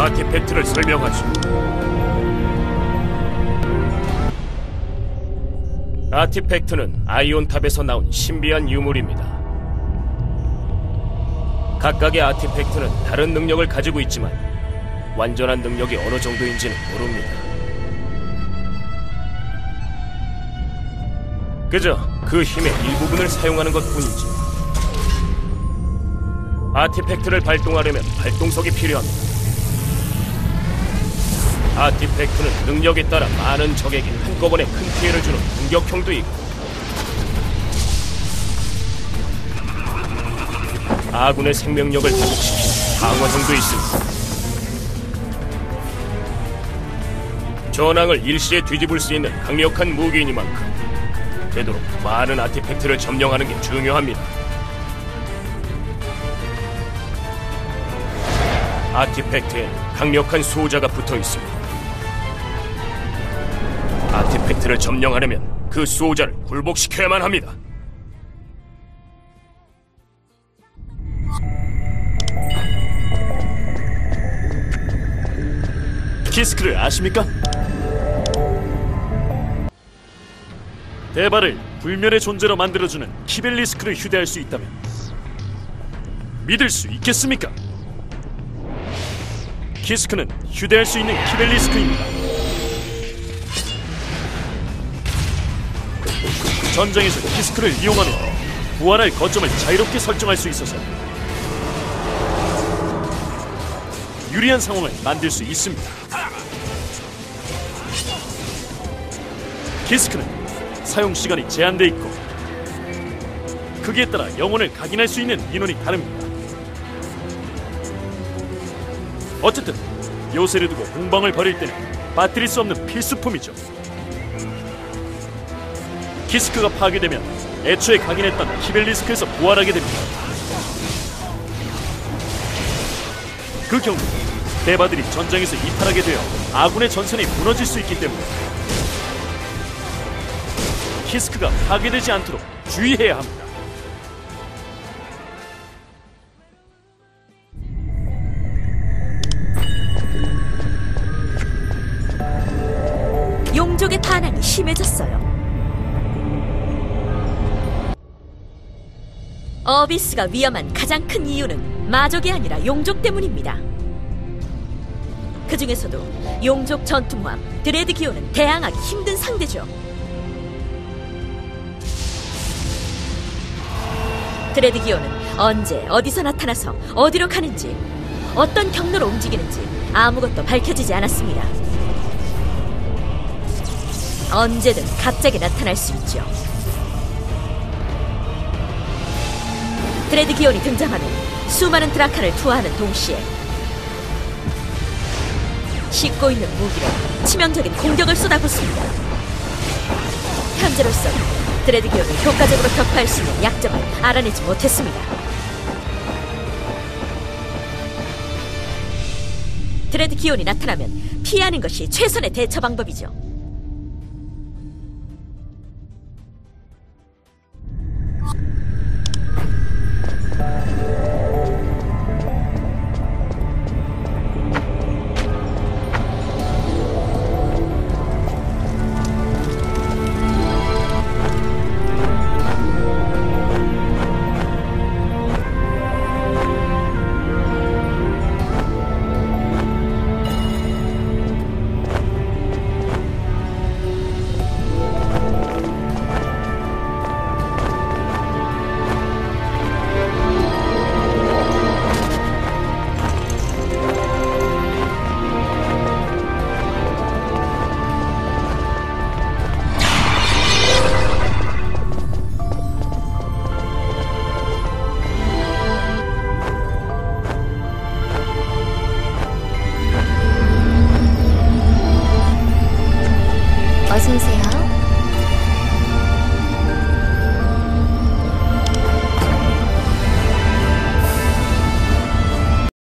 아티팩트를 설명하지. 아티팩트는 아이온탑에서 나온 신비한 유물입니다. 각각의 아티팩트는 다른 능력을 가지고 있지만 완전한 능력이 어느 정도인지는 모릅니다. 그저 그 힘의 일부분을 사용하는 것 뿐이지. 아티팩트를 발동하려면 발동석이 필요합니다. 아티팩트는 능력에 따라 많은 적에게 한꺼번에 큰 피해를 주는 공격형도 있고 아군의 생명력을 회복시키는 강화형도 있습니다. 전황을 일시에 뒤집을 수 있는 강력한 무기이니만큼 되도록 많은 아티팩트를 점령하는 게 중요합니다. 아티팩트에는 강력한 수호자가 붙어 있습니다. 아티팩트를 점령하려면 그 수호자를 굴복시켜야만 합니다. 키스크를 아십니까? 대바를 불멸의 존재로 만들어주는 키벨리스크를 휴대할 수 있다면 믿을 수 있겠습니까? 키스크는 휴대할 수 있는 키벨리스크입니다. 전장에서 키스크를 이용한 후 부활할 거점을 자유롭게 설정할 수 있어서 유리한 상황을 만들 수 있습니다. 키스크는 사용 시간이 제한돼 있고 크기에 따라 영혼을 각인할 수 있는 인원이 다릅니다. 어쨌든 요새를 두고 공방을 벌일 때는 빠뜨릴 수 없는 필수품이죠. 키스크가 파괴되면 애초에 각인했던 키벨리스크에서 부활하게 됩니다. 그 경우 대바들이 전장에서 이탈하게 되어 아군의 전선이 무너질 수 있기 때문에 키스크가 파괴되지 않도록 주의해야 합니다. 용족의 반항이 심해졌어요. 어비스가 위험한 가장 큰 이유는 마족이 아니라 용족 때문입니다. 그 중에서도 용족 전투모함 드레드 기호는 대항하기 힘든 상대죠. 드레드 기호는 언제 어디서 나타나서 어디로 가는지 어떤 경로로 움직이는지 아무것도 밝혀지지 않았습니다. 언제든 갑자기 나타날 수 있죠. 드레드 기온이 등장하면 수많은 드라카를 투하하는 동시에 싣고 있는 무기로 치명적인 공격을 쏟아붓습니다. 현재로서 드레드 기온을 효과적으로 격파할 수 있는 약점을 알아내지 못했습니다. 드레드 기온이 나타나면 피하는 것이 최선의 대처 방법이죠.